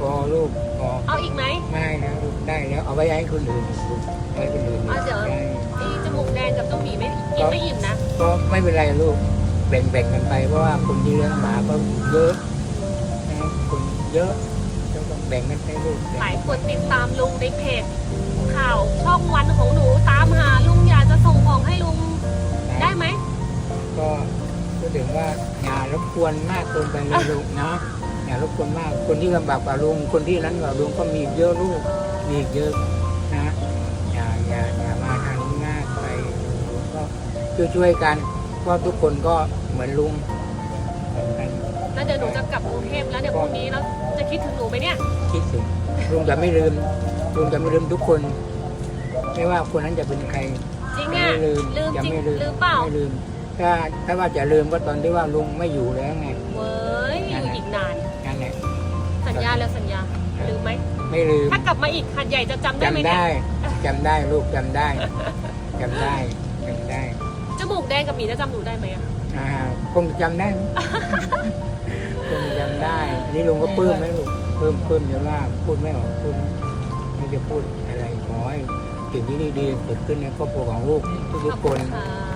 พอลูกพอเอาอีกไหม ไม่แล้วลูกได้แล้วเอาไว้ให้คนอื่นลูกให้คนอื่นเอาเดี๋ยว ได้ไอ้จมูกแดงกับเจ้าหมีไม่กินไม่อิ่มนะ ก็ไม่เป็นไรลูกแบ่งๆกันไปเพราะว่าคนที่เลี้ยงหมาก็เยอะนะคนเยอะก็ต้องแบ่งกันไปลูกแบ่งหลายคนติดตามลุงในเพจข่าวช่องวันของหนูตามหาลุงอยากจะส่งของให้ลุงได้ไหม ก็พูดถึงว่าอย่ารบกวนมากเกินไปเลยลูกนะอย่ารบกวนมากคนที่ลำบากกว่าลุงคนที่นั้นกว่าลุงก็มีอีกเยอะลูกมีอีกเยอะนะอย่าอย่าอย่ามาทางนี้มากไปก็ช่วยช่วยๆกันเพราะทุกคนก็เหมือนลุงเหมือนกันแล้วเดี๋ยวหนูจะกลับกรุงเทพแล้วเดี๋ยวพรุ่งนี้แล้วจะคิดถึงหนูไหมเนี่ยคิดถึงลุงจะไม่ลืมลุงจะไม่ลืมทุกคน ไม่ว่าคนนั้นจะเป็นใครจริงจะอะไม่ลืมลืมจะจริงไม่ลืมลืมเปล่าไม่ลืม ถ้าถ้าว่าจะลืมก็ตอนที่ว่าลุงไม่อยู่แล้วไง เว้ยอยู่อีกนาน นั่นแหละ สัญญาแล้วสัญญาลืมไหม ไม่ลืมถ้ากลับมาอีกหัดใหญ่จะจำได้ไหมจำเนี่ยได้จำได้ลูกจำได้จำได้จำได้จมูกแดงกับหมีจะจำหนูได้ไหมอะอ่าคงจำได้คงจำได้ นี่ลุงก็ปลื้มไหมลูกปลื้มปลื้มเดี๋ยวว่าพูดไม่ออกพูดไม่รู้จะพูดอะไรขอให้สิ่งที่ดีๆเกิดขึ้นในครอบครัวของลูกทุกๆคน ขอบณ